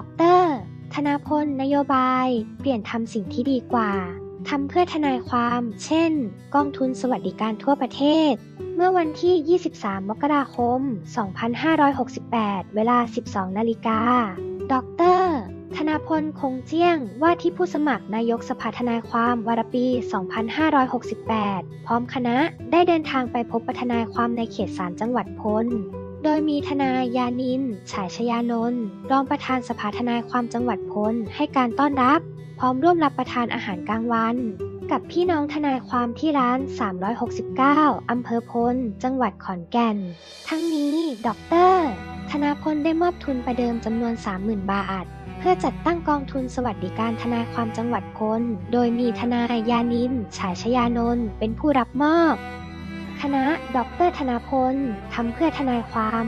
ดอกเตอรธนาพลนโยบาย เปลี่ยนทำสิ่งที่ดีกว่าทำเพื่อทนายความ เช่น กองทุนสวัสดิการทั่วประเทศ เมื่อวันที่ 23 มกราคม 2568 เวลา 12 นาฬิกาดร ธนาพลคงเจี้ยง ว่าที่ผู้สมัครนายกสภาทนายความวารปี 2568 พร้อมคณะได้เดินทางไปพบประทนายความในเขตสารจังหวัดพล โดยมีทนายยานิน ฉายชยานนท์รองประธานสภาทนายความจังหวัดพลให้การต้อนรับ พร้อมร่วมรับประทานอาหารกลางวัน กับพี่น้องทนายความที่ร้าน 369 อำเภอพล จังหวัดขอนแก่น ทั้งนี้ดอกเตอรธนาพลได้มอบทุนประเดิมจำนวน 30,000 บาท เพื่อจัดตั้งกองทุนสวัสดิการทนายความจังหวัดพลโดยมีทนายยานิน ฉายชยานนท์เป็นผู้รับมอบ คณะ ดรธนาพล ทำเพื่อทนายความ